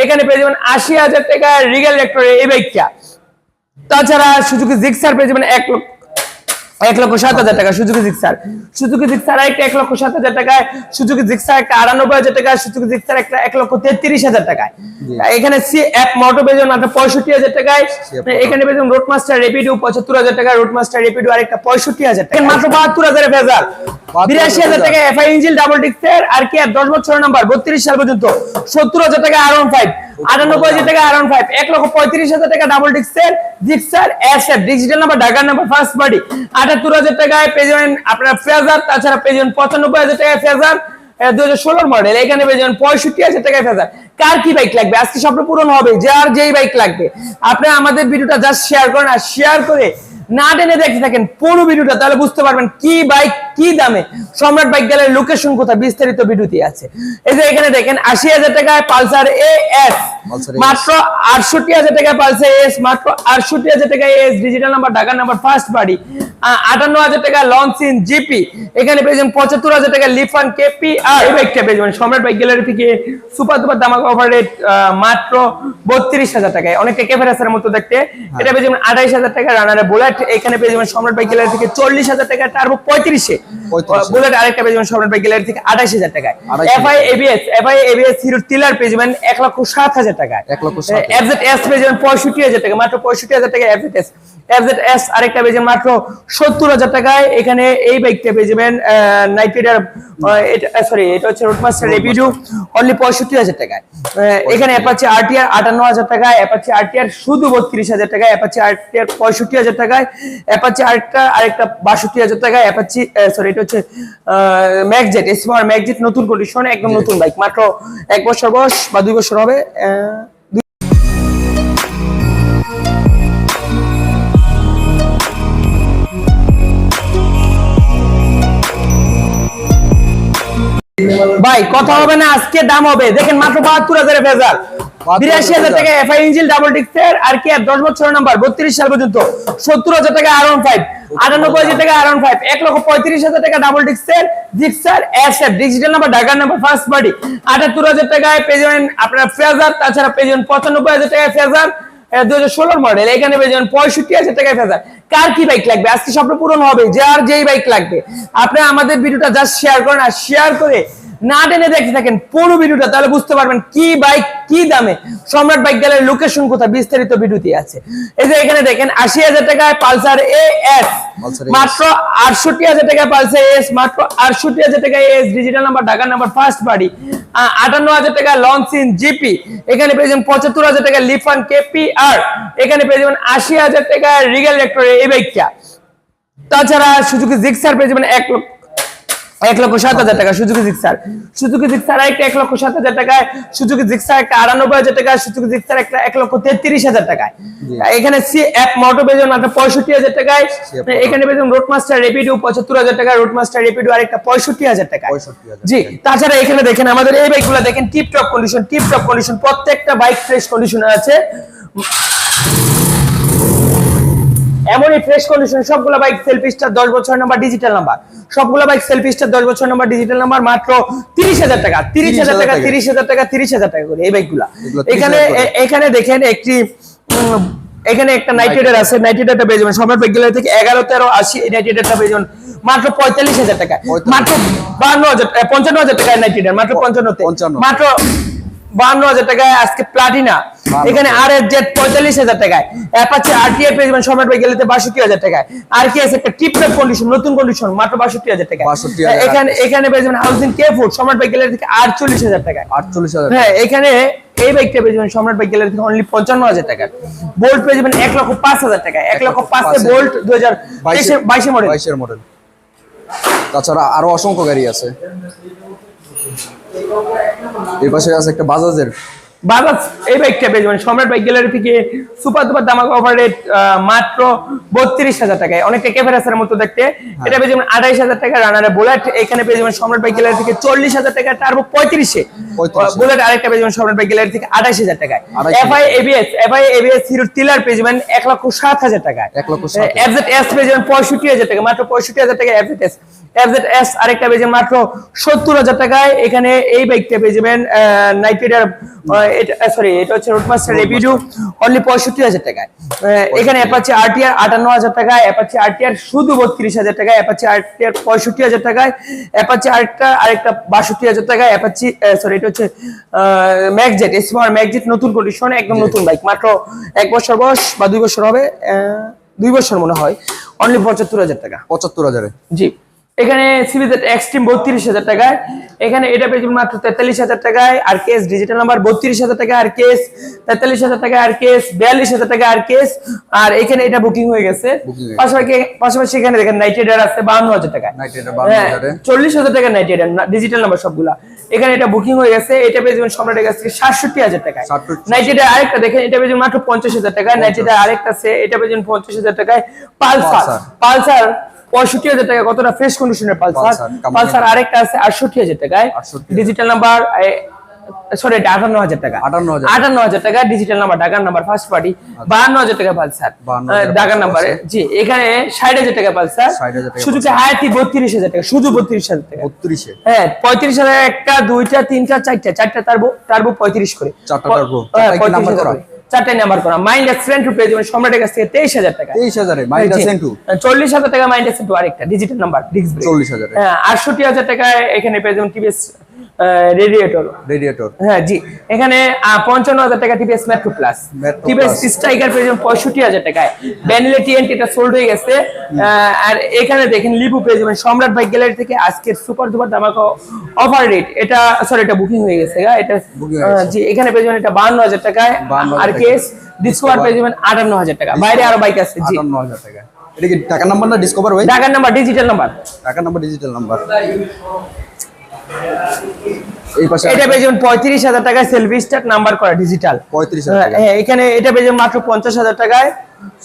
এখানে পেয়ে যাবেন আশি হাজার টাকা রিগেল রেক্টরে এই বাইকটা তাছাড়া সুযোগ জিক্সার পেয়ে যাবেন এক লক্ষ এক লক্ষ সাত হাজার টাকা সুজুকি জিক্সার। সুজুকি জিক্সার একটা এক লক্ষ সাত হাজার টাকায় সুজুকি জিক্সার একটা আটানব্বই হাজার টাকা সুজুকি জিক্সার একটা এক লক্ষ তেত্রিশ হাজার টাকায়। এখানে সি অ্যাপ মোটো পেয়ে যাবেন মাত্র পঁয়ষট্টি হাজার টাকায়। এখানে যাবেন রোড মাস্টার রেপিডো পঁচাত্তর হাজার টাকা রোড মাস্টার রেপিডো আরেকটা পঁয়ষট্টি হাজার টাকা মাত্র বাহাত্তর হাজার ভেজাল। বিরাশি হাজার টাকা এফআই ইঞ্জিল ডাবল ডিক্সের আর কি আর দশ বছর নাম্বার বত্রিশ সাল পর্যন্ত। সত্তর হাজার টাকা আর ওয়ান ফাইভ আটানব্বই হাজার টাকা আর ওয়ান ফাইভ এক লক্ষ পঁয়ত্রিশ হাজার টাকা ডাবল ডিক্সের জিক্সার এসএফ ডিজিটাল নাম্বার ঢাকার নাম্বার ফার্স্ট পার্টি আটাত্তর হাজার টাকায় পেয়ে যাবেন আপনার ফেজার তাছাড়া পেয়ে যাবেন পঁচানব্বই হাজার টাকায় ফেজার দুই হাজার ষোলোর মডেল এখানে পেয়ে যাবেন পঁয়ষট্টি হাজার টাকায় ফেজার কার কি বাইক লাগবে? আজকে স্বপ্ন পূরণ হবে, যার যেই বাইক লাগবে। আপনি আমাদের ভিডিওটা জাস্ট শেয়ার করেন, আর শেয়ার করে না টেনে দেখতে থাকেন পুরো ভিডিওটা, তাহলে বুঝতে পারবেন কি বাইক কি দামে? সম্রাট বাইক গেলের লোকেশন কোথায়? বিস্তারিত ভিডিওতে আছে। এই যে এখানে দেখেন আশি হাজার টাকায় পালসার এ এস মাত্র আটষট্টি হাজার টাকা পালসার এস মাত্র আটষট্টি হাজার টাকা এস ডিজিটাল নাম্বার ঢাকার নাম্বার ফার্স্ট বাড়ি আটান্ন হাজার টাকা লঞ্চ ইন জিপি এখানে পেয়ে যাবেন পঁচাত্তর হাজার টাকা লিফান কেপি আর এই বাইকটা পেয়ে যাবেন সম্রাট বাইক গ্যালারি থেকে সুপার দুপার দামাক অফার রেট মাত্র বত্রিশ হাজার টাকায়। অনেকটা ক্যাফেরাসের মতো দেখতে। এটা পেয়ে যাবেন আঠাইশ হাজার টাকা রানারে বুলেট এখানে পেয়ে যাবেন সম্রাট বাইক গ্যালারি থেকে চল্লিশ হাজার টাকা টার্বো পঁয়ত্রিশে। 35 বুলেট আরেকটা পেয়ে যাবেন সম্রাট বাইক গ্যালারি থেকে আঠাইশ হাজার টাকায়। 28,000 FI ABS FI ABS Hero tiller পেয়ে যাবেন এক লক্ষ সাত হাজার টাকায়। এক লক্ষ। এফজেড এস পেয়ে যাবেন পঁয়ষট্টি হাজার টাকা মাত্র পঁয়ষট্টি হাজার টাকা এফজেড এস এফজেড এস আরেকটা পেয়ে যাবেন মাত্র সত্তর হাজার টাকায়। এখানে এই বাইকটা পেয়ে যাবেন নাইট রাইডার সরি এটা হচ্ছে রোডমাস্টার রেপিডু অনলি পঁয়ষট্টি হাজার টাকায়। এখানে অ্যাপাচি আরটিআর আটান্ন হাজার টাকায় অ্যাপাচি আরটিআর শুধু বত্রিশ হাজার টাকায় অ্যাপাচি আরটিআর পঁয়ষট্টি হাজার টাকায় অ্যাপাচি আরেকটা আরেকটা বাষট্টি হাজার টাকায় অ্যাপাচি সরি এটা হচ্ছে ম্যাকজেট এসমার ম্যাকজেট নতুন কন্ডিশন একদম নতুন বাইক মাত্র এক বছর বয়স বা দুই বছর হবে ভাই, কথা হবে না, আজকে দাম হবে। দেখেন মাত্র বাহাত্তর হাজারে ভেজাল। বিরাশি হাজার টাকা এফআই ডাবল আর কি আর দশ নাম্বার বত্রিশ সাল পর্যন্ত। সত্তর হাজার টাকা আর ওয়ান ফাইভ ফেজার তাছাড়া পঁচানব্বই হাজার ফেজার হাজার মডেল এখানে পেয়ে যাবেন পঁয়ষট্টি হাজার টাকায় ফেজার কার কি বাইক লাগবে? আজকে স্বপ্ন পূরণ হবে, যার যেই বাইক লাগবে। আপনি আমাদের ভিডিওটা জাস্ট শেয়ার করেন, আর শেয়ার করে না টেনে দেখতে থাকেন পুরো ভিডিওটা তাহলে বুঝতে পারবেন কি বাইক কি দামে। সম্রাট বাইক গেলের লোকেশন কোথায়? বিস্তারিত ভিডিওতে আছে। এই যে এখানে দেখেন আশি হাজার টাকায় পালসার এ এস মাত্র আটষট্টি হাজার টাকা পালসার এস মাত্র আটষট্টি হাজার টাকা এস ডিজিটাল নাম্বার ঢাকার নাম্বার ফার্স্ট বাড়ি আটান্ন হাজার টাকা লঞ্চ ইন জিপি এখানে পেয়ে যাবেন পঁচাত্তর হাজার টাকা লিফান কেপি আর এখানে পেয়ে যাবেন আশি হাজার টাকা রিগেল রেক্টরে এই বাইকটা তাছাড়া সুজুকি জিক্সার পেয়ে যাবেন এক লক্ষ এক লক্ষ সাত হাজার টাকা সুজুকি জিক্সার সুজুকি জিক্সার একটা এক লক্ষ সাত হাজার টাকায় সুজুকি জিক্সার একটা আটানব্বই হাজার টাকা সুজুকি জিক্সার একটা এক লক্ষ তেত্রিশ হাজার টাকায়। এখানে সি অ্যাপ মোটো পেয়ে যাবেন মাত্র পঁয়ষট্টি হাজার টাকায়। এখানে যাবেন রোড মাস্টার রেপিডো পঁচাত্তর হাজার টাকা রোড মাস্টার রেপিডো আরেকটা পঁয়ষট্টি হাজার টাকা জি তাছাড়া এখানে দেখেন আমাদের এই বাইকগুলো দেখেন tip top condition tip top condition প্রত্যেকটা বাইক ফ্রেশ কন্ডিশনে আছে। এমনই ফ্রেশ কন্ডিশন সবগুলো বাইক সেলফি স্টার দশ বছর নাম্বার ডিজিটাল নাম্বার সবগুলো বাইক সেলফি স্টার দশ বছর নাম্বার ডিজিটাল নাম্বার মাত্র তিরিশ হাজার টাকা তিরিশ হাজার টাকা টাকা। তিরিশ হাজার টাকা তিরিশ হাজার টাকা করে এই বাইকগুলা এখানে এখানে দেখেন একটি এখানে একটা নাইট রাইডার আছে নাইট রাইডারটা পেয়ে যাবেন। সম্রাট গ্যালারি থেকে এগারো তেরো আশি এই নাইট পেয়ে যাবেন। মাত্র পঁয়তাল্লিশ হাজার টাকা মাত্র বান্ন হাজার পঞ্চান্ন হাজার টাকায় নাইট রাইডার মাত্র পঞ্চান্নতে। 55 মাত্র বান্ন হাজার টাকায় আজকে প্লাটিনা এখানে আর এফ জেড পঁয়তাল্লিশ হাজার টাকায়। অ্যাপাচি আরটিআর পেয়ে যাবেন সম্রাট বাইক গেলেতে বাষট্টি হাজার টাকায়। আর কি আছে একটা টিপটপ কন্ডিশন নতুন কন্ডিশন মাত্র বাষট্টি হাজার টাকা 62,000 এখানে এখানে পেয়ে যাবেন হাউসিং কে ফুড সম্রাট বাইক গেলেতে থেকে আটচল্লিশ হাজার টাকায়। আটচল্লিশ হাজার হ্যাঁ এখানে এই বাইকটা পেয়ে যাবেন সম্রাট বাইক গ্যালারি থেকে অনলি পঞ্চান্ন হাজার টাকা বোল্ট পেয়ে যাবেন এক লক্ষ পাঁচ হাজার টাকা এক লক্ষ পাঁচে বোল্ট দুই হাজার বাইশে মডেল বাইশের মডেল তাছাড়া আরও অসংখ্য গাড়ি আছে। এই পাশে আছে একটা বাজাজের বাজাজ এই বাইকটা পেয়ে যাবেন সম্রাট বাইক গ্যালারি থেকে সুপার দুপার দামাক অফার রেট মাত্র বত্রিশ হাজার টাকায়। অনেকটা ক্যাফেরাসের মতো দেখতে। এটা পেয়ে যাবেন আঠাইশ হাজার টাকা রানারে বুলেট এখানে পেয়ে যাবেন সম্রাট বাইক গ্যালারি থেকে চল্লিশ হাজার টাকা টার্বো পঁয়ত্রিশে। বুলেট আরেকটা পেয়ে যাবেন সম্রাট বাইক গ্যালারি থেকে আঠাইশ হাজার টাকায়। 28,000 FI ABS FI ABS Hero tiller পেয়ে যাবেন এক লক্ষ সাত হাজার টাকায়। এক লক্ষ হাজার। এফজেড এস পেয়ে যাবেন পঁয়ষট্টি হাজার টাকা মাত্র পঁয়ষট্টি হাজার টাকা এফজেড এস এফজেড এস আরেকটা পেয়ে যাবেন মাত্র সত্তর হাজার টাকায়। এখানে এই বাইকটা পেয়ে যাবেন নাইট রাইডার এটা সরি এটা হচ্ছে রোডমাস্টার রেভিডিউ অনলি পঁয়ষট্টি হাজার টাকায়। এখানে অ্যাপাচি আরটিআর আটান্ন হাজার টাকায় অ্যাপাচি আরটিআর শুধু বত্রিশ হাজার টাকায় অ্যাপাচি আরটিআর পঁয়ষট্টি হাজার টাকায় অ্যাপাচি আরেকটা আরেকটা বাষট্টি হাজার টাকায় অ্যাপাচি সরি এটা হচ্ছে ম্যাকজেট স্মার্ট ম্যাকজেট নতুন কন্ডিশন একদম নতুন বাইক মাত্র এক বছর বয়স বা দুই বছর হবে দুই বছর মনে হয় অনলি পঁচাত্তর হাজার টাকা। পঁচাত্তর হাজারে। জি। এখানে সিবিজেড এক্সট্রিম বত্রিশ হাজার টাকায়। এখানে এটা পেয়েছি মাত্র তেতাল্লিশ হাজার টাকায়। আর কেস ডিজিটাল নাম্বার বত্রিশ হাজার টাকা আর কেস তেতাল্লিশ হাজার টাকা আর কেস বিয়াল্লিশ হাজার টাকা আর কেস আর এখানে এটা বুকিং হয়ে গেছে। হয়ে। পাশাপাশি পাশাপাশি এখানে দেখেন নাইট রাইডার আছে বাহান্ন হাজার টাকা Night Rider 52,000 এ। চল্লিশ হাজার টাকা নাইট রাইডার ডিজিটাল নাম্বার সবগুলা। এখানে এটা বুকিং হয়ে গেছে। এটা পেয়ে যাবেন সম্রাটের কাছ থেকে সাতষট্টি হাজার টাকায়। 67 নাইট আরেকটা দেখেন এটা পেয়ে যাবেন মাত্র পঞ্চাশ হাজার টাকা নাইট রাইডার আরেকটা আছে এটা পেয়ে যাবেন পঞ্চাশ হাজার টাকায় পালসার। পালসার পঁয়ষট্টি হাজার টাকা কতটা ফ্রেশ কন্ডিশনের পালসার পালসার আরেকটা আছে আটষট্টি হাজার টাকায়। ডিজিটাল নাম্বার সরি এটা আটান্ন হাজার টাকা। 58,000 আটান্ন হাজার টাকা ডিজিটাল নাম্বার ঢাকার নাম্বার ফার্স্ট পার্টি বাহান্ন হাজার টাকা পালসার 52,000 ঢাকার নাম্বারে জি এখানে ষাট হাজার টাকা পালসার 60,000 শুধু হায়াতি বত্রিশ হাজার টাকা শুধু বত্রিশ হাজার টাকা। বত্রিশে। হ্যাঁ পঁয়ত্রিশ হাজার একটা দুইটা তিনটা চারটা চারটা টার্বো টার্বো পঁয়ত্রিশ করে। চারটা turbo। হ্যাঁ, চারটায় কি 35 নাম্বার হাজার চারটায় নাম্বার করা। মাইন্ড অ্যাক্সিডেন্ট পেয়ে যাবেন সম্রাটের কাছ থেকে তেইশ হাজার টাকা। তেইশ হাজারে মাইন্ডা জি। টু চল্লিশ হাজার টাকা মাইন্ড অ্যাক্সিডেন্ট আরেকটা ডিজিটাল নাম্বার ডিস্ক হাজার। 40,000 হ্যাঁ আটষট্টি হাজার টাকায় এখানে পেয়ে যাবেন টিভিএস রেডিয়েটর রেডিয়েটর হ্যাঁ জি। এখানে পঞ্চান্ন হাজার টাকা TVS Metro plus Plus। Striker যাবেন পঁয়ষট্টি হাজার টাকায়। ব্যানিলে টিএনটি এটা সোল্ড হয়ে গেছে। আর এখানে দেখেন লিবু পেয়ে যাবেন সম্রাট বাইক গ্যালারি থেকে আজকের সুপার দুপার ধামাকা অফার রেট এটা সরি এটা বুকিং হয়ে গেছে এটা হয়ে। আহ, জি এখানে যাবেন এটা বাহান্ন হাজার টাকায়। আর কেস ডিসকভার যাবেন আটান্ন হাজার টাকা। বাইরে আরও বাইক আছে জি। আটান্ন হাজার টাকা। এটা কি টাকার নাম্বার না ডিসকভার ভাই? ঢাকার নাম্বার ডিজিটাল নাম্বার। টাকার নাম্বার ডিজিটাল নাম্বার। এটা পেয়ে যাবেন পঁয়ত্রিশ হাজার টাকায় সেলফি স্টার্ট নাম্বার করা ডিজিটাল পঁয়ত্রিশ হ্যাঁ এখানে এটা পেয়ে মাত্র পঞ্চাশ হাজার টাকায়।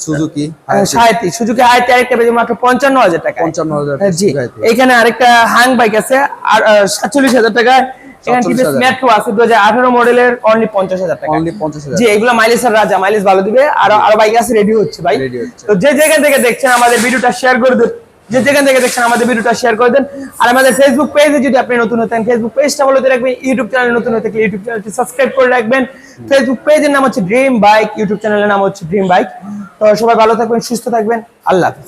সুজুকি সাঁত্রিশ সুযোগে আয়তে আরেকটা পেয়ে মাত্র পঞ্চান্ন হাজার টাকা পঞ্চান্ন হাজার জি। এখানে আরেকটা হাং বাইক আছে আর সাতচল্লিশ হাজার টাকায়। এখানে 47,000 মেট্রো আছে দু হাজার আঠারো মডেলের অনলি পঞ্চাশ হাজার টাকা। অনলি পঞ্চাশ হাজার। জি এগুলো মাইলেজের রাজা মাইলেজ ভালো দিবে। আর আরও বাইক আছে রেডি হচ্ছে ভাই। তো যে যেখান থেকে দেখছেন আমাদের ভিডিওটা শেয়ার করে যে যেখান থেকে দেখছেন আমাদের ভিডিওটা শেয়ার করে দেন। আর আমাদের ফেসবুক পেজে যদি আপনি নতুন হতেন ফেসবুক পেজটা ফলোতে রাখবেন ইউটিউব চ্যানেল নতুন হতে থাকলে ইউটিউব চ্যানেলটি সাবস্ক্রাইব করে রাখবেন। ফেসবুক পেজের নাম হচ্ছে ড্রিম বাইক ইউটিউব চ্যানেলের নাম হচ্ছে ড্রিম বাইক তো সবাই ভালো থাকবেন, সুস্থ থাকবেন। আল্লাহ হাফেজ।